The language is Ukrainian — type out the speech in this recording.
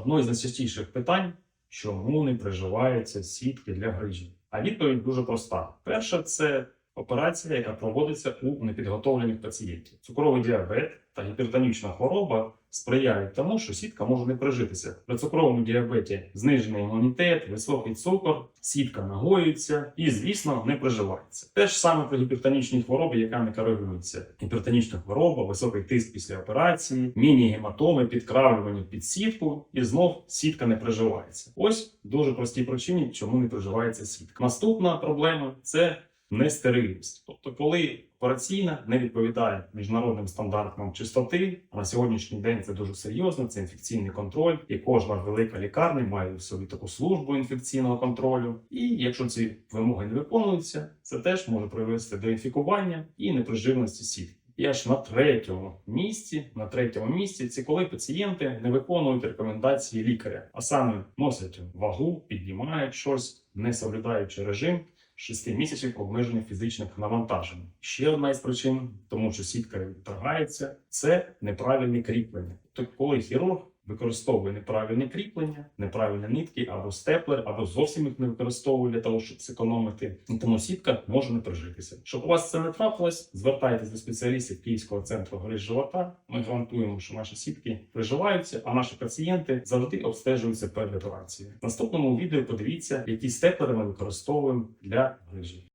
Одне з найчастіших питань, чому не приживаються сітки для грижі? А відповідь дуже проста: перше, це операція, яка проводиться у непідготовлених пацієнтів. Цукровий діабет та гіпертонічна хвороба сприяють тому, що сітка може не прижитися. При цукровому діабеті знижений імунітет, високий цукор, сітка нагоюється і, звісно, не приживається. Те ж саме при гіпертонічній хворобі, яка не коригується. Гіпертонічна хвороба, високий тиск після операції, міні-гематоми, підкравлювання під сітку, і знов сітка не приживається. Ось дуже прості причини, чому не приживається сітка. Наступна проблема це нестерильність. Тобто, коли операційна не відповідає міжнародним стандартам чистоти, на сьогоднішній день це дуже серйозно, це інфекційний контроль, і кожна велика лікарня має в собі таку службу інфекційного контролю. І якщо ці вимоги не виконуються, це теж може привести до інфікування і неприживності сітки. І аж на третьому місці, на третьому місці, це коли пацієнти не виконують рекомендації лікаря, а саме носять вагу, піднімають щось, не соблюдаючи режим 6 місяців обмеження фізичних навантажень. Ще одна із причин, тому що сітка торгається, це неправильне кріплення. Тобто, коли хірург використовує неправильне кріплення, неправильні нитки або степлер, або зовсім їх не використовує для того, щоб зекономити. Тому сітка може не прижитися. Щоб у вас це не трапилось, звертайтесь до спеціалістів Київського центру гриз живота. Ми гарантуємо, що наші сітки приживаються, а наші пацієнти завжди обстежуються перед операцією. В наступному відео подивіться, які степлери ми використовуємо для грижі.